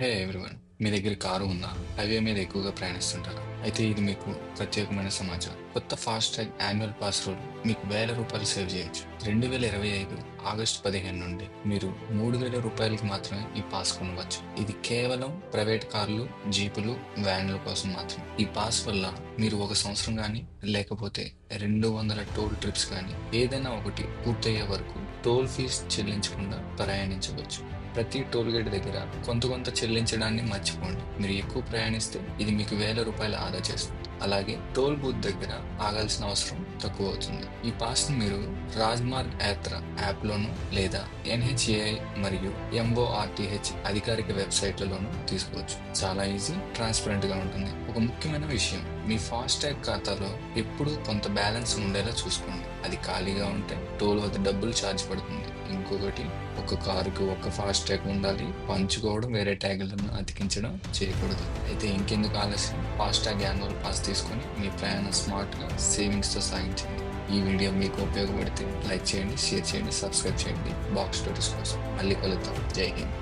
హే everyone మీ దగ్గర car ఉందా? Highway మీద ఎక్కువగా ప్రయాణిస్తుంటారా? అయితే ఇది మీకు ప్రత్యేకమైన సమాచారం. కొత్త fast tag annual pass rule మీకు వేల రూపాయలు సేవ్ చేయొచ్చు. రెండు వేల ఇరవై ఐదు ఆగస్టు పదిహేను నుండి మీరు మూడు వేల రూపాయలకి మాత్రమే ఈ పాస్ కొనవచ్చు. ఇది కేవలం ప్రైవేట్ కార్లు జీపులు వ్యాన్ల కోసం మాత్రమే. ఈ పాస్ వల్ల మీరు ఒక సంవత్సరం కానీ లేకపోతే రెండు వందల టోల్ ట్రిప్స్ కానీ ఏదైనా ఒకటి పూర్తయ్యే వరకు టోల్ ఫీజు చెల్లించకుండా ప్రయాణించవచ్చు. ప్రతి టోల్ గేట్ దగ్గర కొంత కొంత చెల్లించడాన్ని మర్చిపోండి. మీరు ఎక్కువ ప్రయాణిస్తే ఇది మీకు వేల రూపాయలు ఆదా చేస్తుంది. అలాగే టోల్ బూత్ దగ్గర ఆగాల్సిన అవసరం తక్కువ అవుతుంది ఈ పాస్ మీరు రాజ్మార్గ్ యాత్ర యాప్ లోను లేదా ఎన్హెచ్ఏఐ మరియు ఎంఓఆర్టీహెచ్ అధికారిక వెబ్సైట్లలోనూ తీసుకోవచ్చు. చాలా ఈజీ ట్రాన్స్పరెంట్గా ఉంటుంది. ఒక ముఖ్యమైన విషయం మీ ఫాస్ట్ ట్యాగ్ ఖాతాలో ఎప్పుడూ కొంత బ్యాలెన్స్ ఉండేలా చూసుకోండి. అది ఖాళీగా ఉంటే టోల్ వద్ద డబ్బులు ఛార్జ్ పడుతుంది. ఇంకొకటి ఒక కారుకి ఒక ఫాస్ట్ ట్యాగ్ ఉండాలి. పంచుకోవడం వేరే ట్యాగులను అతికించడం చేయకూడదు. అయితే ఇంకెందుకు ఆలస్యం? ఫాస్ట్ ట్యాగ్ యాన్యువల్ పాస్ తీసుకొని మీ ప్రయాణం స్మార్ట్గా సేవింగ్స్తో సాగించండి. ఈ వీడియో మీకు ఉపయోగపడితే లైక్ చేయండి షేర్ చేయండి సబ్స్క్రైబ్ చేయండి. బాక్స్ స్టోరీస్ కోసం మళ్ళీ కలుద్దాం. జై హింద్.